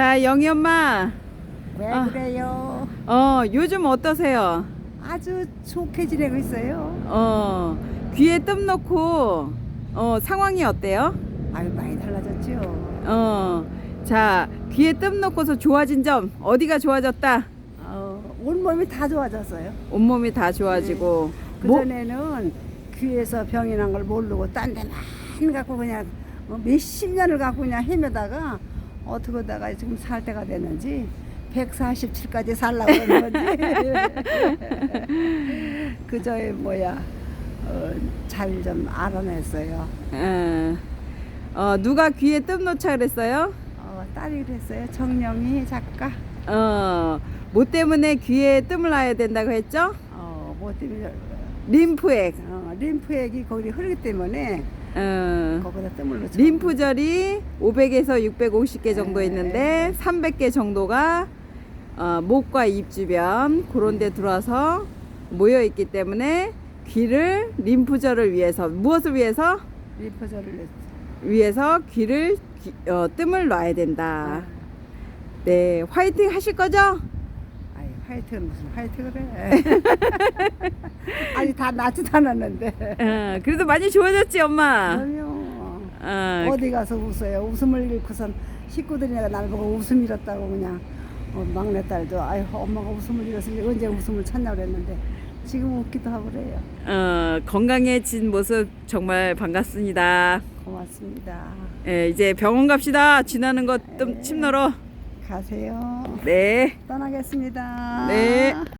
자, 영희 엄마. 왜 아. 그래요? 어, 요즘 어떠세요? 아주 좋게 지내고 있어요. 어, 귀에 뜸 넣고, 어, 상황이 어때요? 아유 많이 달라졌죠. 어, 자, 귀에 뜸 넣고서 좋아진 점, 어디가 좋아졌다? 어, 온 몸이 다 좋아졌어요. 온몸이 다 좋아지고, 그 뭐, 전에는 귀에서 병이 난 걸 모르고 딴 데만 갖고 그냥 어, 몇십 년을 갖고 그냥 헤매다가 어떻게 하다가 지금 살 때가 됐는지 147까지 살라고 그러는 거지. 그저 뭐야 어, 잘 좀 알아냈어요. 어, 어, 누가 귀에 뜸 넣자 그랬어요? 어, 딸이 그랬어요. 정영희 작가. 어, 뭐 때문에 귀에 뜸을 놔야 된다고 했죠? 어, 뭐 때문에 림프액. 어, 림프액이 거기 흐르기 때문에 어, 거기다 넣죠. 림프절이 500에서 650개 정도 네. 있는데 300개 정도가 어, 목과 입 주변 그런 데 들어와서 모여 있기 때문에 귀를 림프절을 위해서 무엇을 위해서 림프절을. 위해서 귀를 귀- 어, 뜸을 놔야 된다. 네, 화이팅 하실 거죠? 화이트는 무슨 화이트 그래. 아니 다 낫지도 않았는데. 어, 그래도 많이 좋아졌지, 엄마. 그럼요. 어, 어디 가서 웃어요. 웃음을 잃고선 식구들이 내가 날 보고 웃음 잃었다고 그냥 어, 막내딸도 아유 엄마가 웃음을 잃었으니 언제 웃음을 찾나 그랬는데 지금 웃기도 하고 그래요. 어, 건강해진 모습 정말 반갑습니다. 고맙습니다. 예, 이제 병원 갑시다. 지나는 것뜸침 넣어. 가세요. 네. 떠나겠습니다. 네.